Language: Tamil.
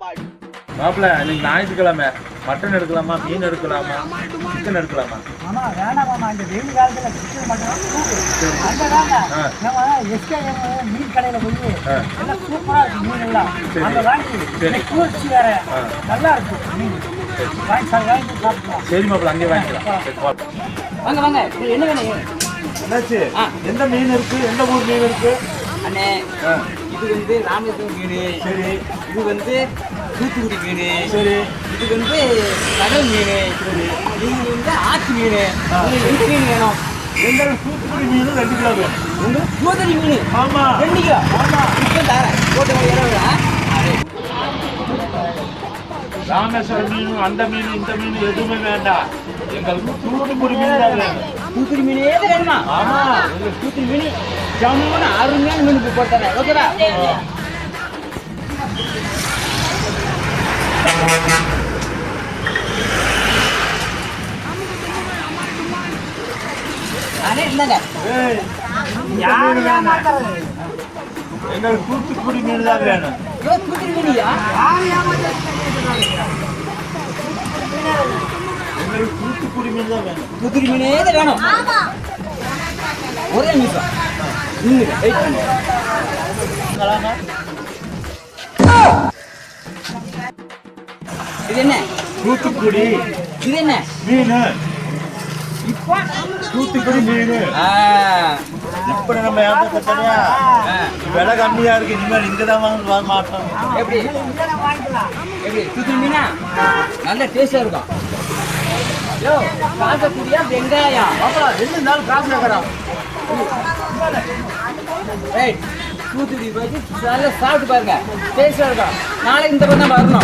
மாப்பிள்ள இன்னைக்கு ஞாயிற்றுக்கிழமை. மட்டன் எடுக்கலாமா மீன் எடுக்கலாமா சிக்கன் எடுக்கலாமா? ஆமா வேணாம் இந்த வெயில் காலத்துல சிக்கன் மட்டும். நம்ம எஸ்கேஎம் மீன் கடையில போய் ஆ. எல்லாம் சூப்பரா இருக்கு மீன் எல்லாம். சரி. அங்க வாங்கி சரி. இந்த குளிர்ச்சி வேற. ஆ. நல்லா இருக்கு மீன். சார். மாப்பிள்ள வாங்கிக்கலாம். வாங்க வாங்க. என்ன வேணும் என்னாச்சு. எந்த மீன் இருக்கு? எந்த ஊர் மீன் இருக்கு? அண்ணே இது வந்து ராமேஸ்வரம் மீன் சரி. இது வந்து தூத்துக்குடி மீன் சரி. இது வந்து கடல் மீன் சரி. இது வந்து ஆத்து மீன் எந்த மீன் வேணும். எங்களுக்கு தூத்துக்குடி மீன் ரெண்டு கிலோ வேணும். தூத்துக்குடி மீன் ஆமா. ரெண்டு கிலோ. ஆமா. இப்போ தரேன். போட்டு? அது. ராமேஸ்வரம் மீன் அந்த மீன் இந்த மீன் எதுவுமே வேண்டாம். எங்களுக்கு தூத்துக்குடி மீன் தான் வேணும். தூத்துக்குடி மீன் வேணுமா? ஆமா. உங்களுக்கு தூத்துக்குடி மீன். ஜம்முன்னு அருமையான ஓகேவா மீன் வேணும். ஏமாத்துறது? எங்களுக்கு தூத்துக்குடி மீன் தான் வேணும். தூத்துக்குடி மீனியா? எங்களுக்கு தூத்துக்குடி மீன் தான் வேணும். தூத்துக்குடி மீனே தான் வேணும். ஒரே நிமிஷம். வெயிட் பண்ணுங்க இது என்ன? தூத்துக்குடி. இது என்ன? மீன். இப்போ தூத்துக்குடி மீன். ஆ. இப்ப நம்ம ஏமாத்த. விலை கம்மியா இருக்கு. இனிமேல் இங்க தான் வாங்க வாங்க மாட்டோம். எப்படி? இதெல்லாம் வாங்கிக்கலாம் எப்படி? தூத்துக்குடி மீனா? நல்ல டேஸ்டா இருக்கும். யோ காசக்கூடியா வெங்காயம். அப்புறம் ரெண்டு நாள் காசு ஏய் தூத்துக்குடி நல்லா சாப்பிட்டு பாருங்க. டேஸ்டா இருக்கும் நாளைக்கு இந்த பக்கம் வரணும்.